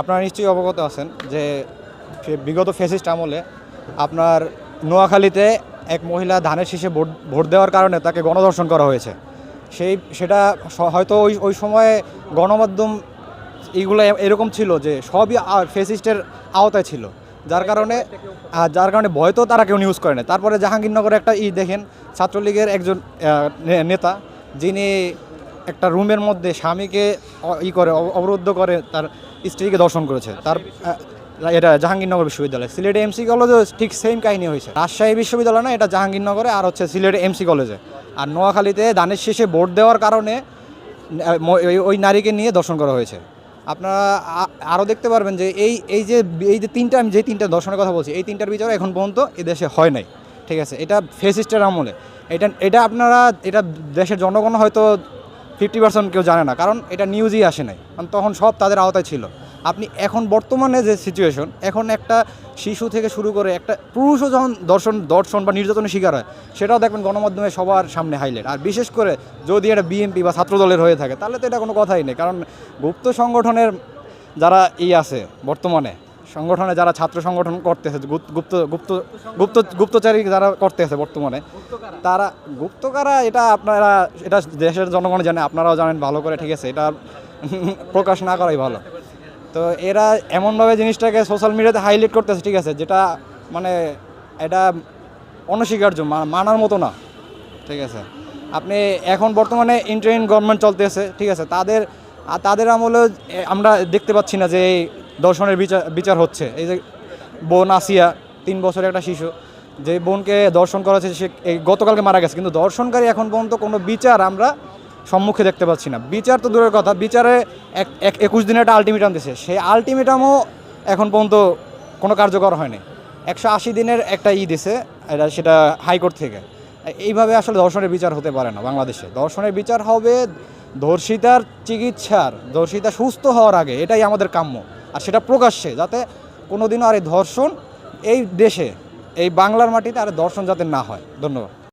আপনারা নিশ্চয়ই অবগত আছেন যে বিগত ফেসিস্ট আমলে আপনার নোয়াখালীতে এক মহিলা ধানের শীষে ভোট ভোট দেওয়ার কারণে তাকে গণধর্ষণ করা হয়েছে। সেই, সেটা হয়তো ওই ওই সময়ে গণমাধ্যম এইগুলো এরকম ছিল যে সবই ফেসিস্টের আওতায় ছিল। যার কারণে যার কারণে ভয় তো তারা কেউ নিউজ করে না। তারপরে জাহাঙ্গীরনগরে একটা ই দেখেন, ছাত্রলীগের একজন নেতা, যিনি একটা রুমের মধ্যে স্বামীকে ই করে অব- অবরুদ্ধ করে তার স্ত্রীকে দর্শন করেছে। তার এটা জাহাঙ্গীরনগর বিশ্ববিদ্যালয়। সিলেটে এমসি কলেজে ঠিক সেম কাহিনী হয়েছে। রাজশাহী বিশ্ববিদ্যালয় না, এটা জাহাঙ্গীরনগরে আর হচ্ছে সিলেটে এমসি কলেজে। আর নোয়াখালীতে দানের শেষে ভোট দেওয়ার কারণে ওই- নারীকে নিয়ে দর্শন করা হয়েছে। আপনারা আরও দেখতে পারবেন যে এই এই যে এই যে তিনটা, আমি যে তিনটা দর্শনের কথা বলছি, এই তিনটার বিচার এখন পর্যন্ত এই দেশে হয় নাই। ঠিক আছে, এটা ফেসিস্টের আমলে। এটা এটা আপনারা, এটা দেশের জনগণ হয়তো ফিফটি পার্সেন্ট কেউ জানে না, কারণ এটা নিউজই আসে নাই। কারণ তখন সব তাদের আওতায় ছিল। আপনি এখন বর্তমানে যে সিচুয়েশন এখন একটা শিশু থেকে শুরু করে একটা পুরুষও যখন দর্শন দর্শন বা নির্যাতনের শিকার হয়, সেটাও দেখবেন গণমাধ্যমে সবার সামনে হাইলাইট আর বিশেষ করে যদি এটা বিএনপি বা ছাত্রদলের হয়ে থাকে, তাহলে তো এটা কোনো কথাই নেই। কারণ গুপ্ত সংগঠনের যারা ই আছে বর্তমানে সংগঠনে যারা ছাত্র সংগঠন করতেছে, গুপ্ত গুপ্ত গুপ্ত গুপ্ত, গুপ্তচারী যারা করতেছে বর্তমানে, তারা, গুপ্তকারা এটা আপনারা, এটা দেশের জনগণ জানে, আপনারাও জানেন, ভালো করে, ঠিক আছে, এটা প্রকাশ না করাই ভালো। তো এরা এমনভাবে জিনিসটাকে সোশ্যাল মিডিয়াতে হাইলাইট করতেছে, ঠিক আছে, যেটা মানে এটা অনস্বীকার্য মানার মতো না, ঠিক আছে। আপনি এখন বর্তমানে ইন্টারিন গভর্নমেন্ট চলতেছে, ঠিক আছে, তাদের তাদের আমলে আমরা দেখতে পাচ্ছি না যে দর্শনের বিচার বিচার হচ্ছে। এই যে বোন আসিয়া, তিন বছরের একটা শিশু, যে বোনকে দর্শন করা হচ্ছে, সে এই গতকালকে মারা গেছে। কিন্তু দর্শনকারী এখন পর্যন্ত কোনো বিচার আমরা সম্মুখে দেখতে পাচ্ছি না। বিচার তো দূরের কথা, বিচারে এক এক একুশ দিনের একটা আলটিমেটাম দিছে। সেই আলটিমেটামও এখন পর্যন্ত কোনো কার্যকর হয়নি। একশো আশি দিনের একটা ই দিছে, এটা সেটা হাইকোর্ট থেকে। এইভাবে আসলে দর্শনের বিচার হতে পারে না বাংলাদেশে। দর্শনের বিচার হবে ধর্ষিতার চিকিৎসার ধর্ষিতা সুস্থ হওয়ার আগে, এটাই আমাদের কাম্য। আর সেটা প্রকাশ্যে, যাতে কোনোদিনও আর এই ধর্ষণ এই দেশে, এই বাংলার মাটিতে আর ধর্ষণ যাতে না হয়। ধন্যবাদ।